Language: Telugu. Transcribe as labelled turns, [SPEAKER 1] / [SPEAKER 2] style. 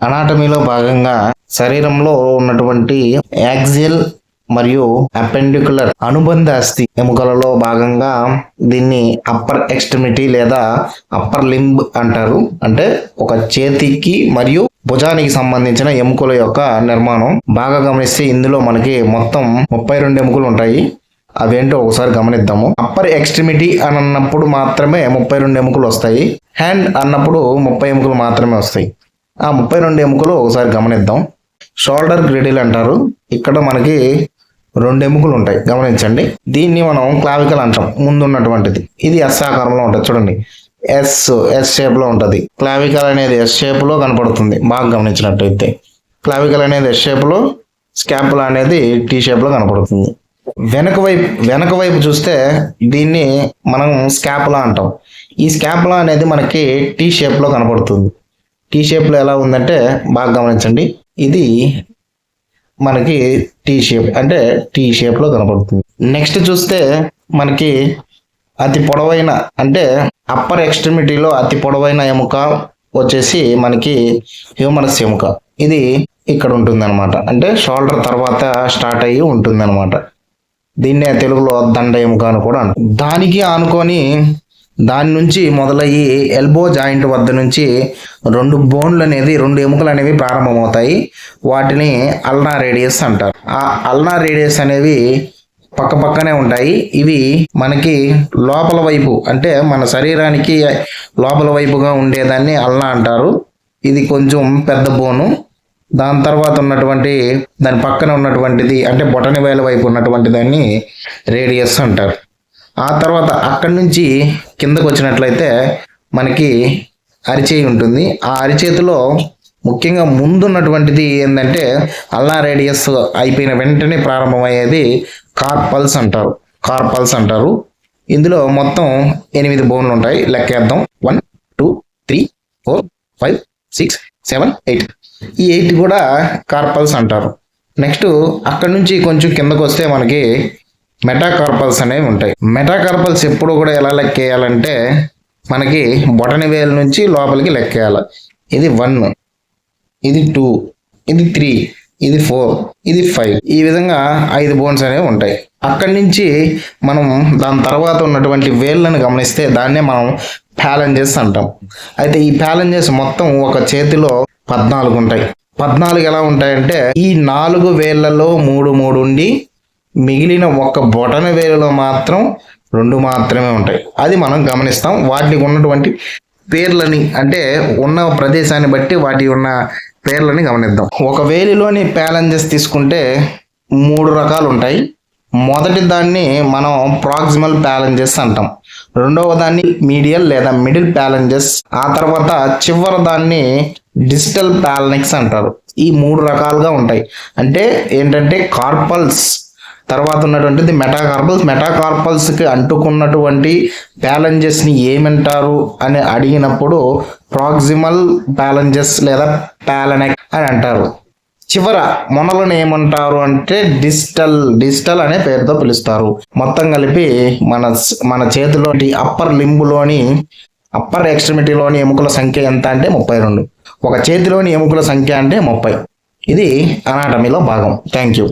[SPEAKER 1] అనాటమీలో భాగంగా శరీరంలో ఉన్నటువంటి యాక్సియల్ మరియు అపెండికులర్ అనుబంధ అస్థి ఎముకలలో భాగంగా దీన్ని అప్పర్ ఎక్స్ట్రిమిటీ లేదా అప్పర్ లింబ్ అంటారు. అంటే ఒక చేతికి మరియు భుజానికి సంబంధించిన ఎముకల యొక్క నిర్మాణం. బాగా గమనిస్తే ఇందులో మనకి మొత్తం ముప్పై రెండు ఎముకలు ఉంటాయి. అవేంటో ఒకసారి గమనిద్దాము. అప్పర్ ఎక్స్ట్రిమిటీ అని అన్నప్పుడు మాత్రమే ముప్పై రెండు ఎముకలు వస్తాయి. హ్యాండ్ అన్నప్పుడు ముప్పై ఎముకలు మాత్రమే వస్తాయి. ఆ ముప్పై రెండు ఎముకలు ఒకసారి గమనిద్దాం. షోల్డర్ గ్రిడిల్ అంటారు. ఇక్కడ మనకి రెండు ఎముకలు ఉంటాయి. గమనించండి. దీన్ని మనం క్లావికల్ అంటాం. ముందు ఉన్నటువంటిది ఇది ఎస్ ఆకారంలో ఉంటుంది. చూడండి. ఎస్ ఎస్ షేప్లో ఉంటది. క్లావికల్ అనేది ఎస్ షేప్లో కనపడుతుంది. బాగా గమనించినట్టయితే. క్లావికల్ అనేది ఎస్ షేప్లో అనేది టీ షేప్లో కనపడుతుంది. వెనక వైపు వెనక వైపు చూస్తే దీన్ని మనం స్కాపులా అంటాం. ఈ స్కాపులా అనేది మనకి టీ షేప్లో కనపడుతుంది. టీ షేప్లో ఎలా ఉందంటే బాగా గమనించండి. ఇది మనకి టీ షేప్ అంటే టీ షేప్లో కనపడుతుంది. నెక్స్ట్ చూస్తే మనకి అతి పొడవైన అంటే అప్పర్ ఎక్స్ట్రిమిటీలో అతి పొడవైన ఎముక వచ్చేసి మనకి హ్యూమరస్ ఎముక. ఇది ఇక్కడ ఉంటుంది అంటే షోల్డర్ తర్వాత స్టార్ట్ అయ్యి ఉంటుంది అనమాట దీన్నే తెలుగులో దండ ఎముక అని కూడా దానికి ఆనుకొని దాని నుంచి మొదలయ్యి ఎల్బో జాయింట్ వద్ద నుంచి రెండు బోన్లు అనేది రెండు ఎముకలు అనేవి ప్రారంభమవుతాయి. వాటిని అల్నా రేడియస్ అంటారు. ఆ అల్నా రేడియస్ అనేవి పక్క పక్కనే ఉంటాయి. ఇవి మనకి లోపల వైపు అంటే మన శరీరానికి లోపల వైపుగా ఉండేదాన్ని అల్నా అంటారు. ఇది కొంచెం పెద్ద బోను. దాని తర్వాత ఉన్నటువంటి దాని పక్కన ఉన్నటువంటిది అంటే బొటని వేల వైపు ఉన్నటువంటి దాన్ని రేడియస్ అంటారు. ఆ తర్వాత అక్కడి నుంచి కిందకు వచ్చినట్లయితే మనకి అరిచేయి ఉంటుంది. ఆ అరిచేతిలో ముఖ్యంగా ముందున్నటువంటిది ఏంటంటే అల్లా రేడియస్ అయిపోయిన వెంటనే ప్రారంభమయ్యేది కార్పల్స్ అంటారు. కార్పల్స్ అంటారు. ఇందులో మొత్తం ఎనిమిది బోన్లు ఉంటాయి. లెక్కేద్దాం. One two three four five six seven eight. ఈ ఎయిట్ కూడా కార్పల్స్ అంటారు. నెక్స్ట్ అక్కడి నుంచి కొంచెం కిందకు వస్తే మనకి మెటాకార్పల్స్ అనేవి ఉంటాయి. మెటాకార్పల్స్ ఎప్పుడు కూడా ఎలా లెక్కేయాలంటే మనకి బొటని వేలు నుంచి లోపలికి లెక్కేయాలి. ఇది వన్ ఇది టూ ఇది త్రీ ఇది ఫోర్ ఇది ఫైవ్. ఈ విధంగా ఐదు బోన్స్ అనేవి ఉంటాయి. అక్కడి నుంచి మనం దాని తర్వాత ఉన్నటువంటి వేళ్ళను గమనిస్తే దాన్నే మనం ప్యాలెంజెస్ అంటాం. అయితే ఈ ప్యాలెంజెస్ మొత్తం ఒక చేతిలో పద్నాలుగు ఉంటాయి. పద్నాలుగు ఎలా ఉంటాయంటే ఈ నాలుగు వేళ్ళలో మూడు మూడు ఉండి మిగిలిన ఒక్క బొటన వేలులో మాత్రం రెండు మాత్రమే ఉంటాయి. అది మనం గమనిస్తాం. వాటికి ఉన్నటువంటి పేర్లని అంటే ఉన్న ప్రదేశాన్ని బట్టి వాటి ఉన్న పేర్లని గమనిద్దాం. ఒక వేలిలోని ప్యాలెంజెస్ తీసుకుంటే మూడు రకాలు ఉంటాయి. మొదటి దాన్ని మనం ప్రాక్సిమల్ ప్యాలెంజెస్ అంటాం. రెండవ దాన్ని మీడియల్ లేదా మిడిల్ ప్యాలెంజెస్ ఆ తర్వాత చివరి దాన్ని డిజిటల్ ప్యాలనిక్స్ అంటారు. ఈ మూడు రకాలుగా ఉంటాయి. అంటే ఏంటంటే కార్పల్స్. తర్వాత ఉన్నటువంటిది మెటాకార్పల్స్ మెటాకార్పల్స్కి అంటుకున్నటువంటి ప్యాలెంజెస్ని ఏమంటారు అని అడిగినప్పుడు ప్రాక్సిమల్ ప్యాలెంజెస్ లేదా ప్యాలనెక్ అని అంటారు. చివర మొనలను ఏమంటారు అంటే డిజిటల్ డిజిటల్ అనే పేరుతో పిలుస్తారు. మొత్తం కలిపి మన మన చేతిలోని అప్పర్ లింబులోని అప్పర్ ఎక్స్ట్రిమిటీలోని ఎముకల సంఖ్య ఎంత అంటే ముప్పై రెండు. ఒక చేతిలోని ఎముకల సంఖ్య అంటే ముప్పై. ఇది అనాటమీలో భాగం. Thank you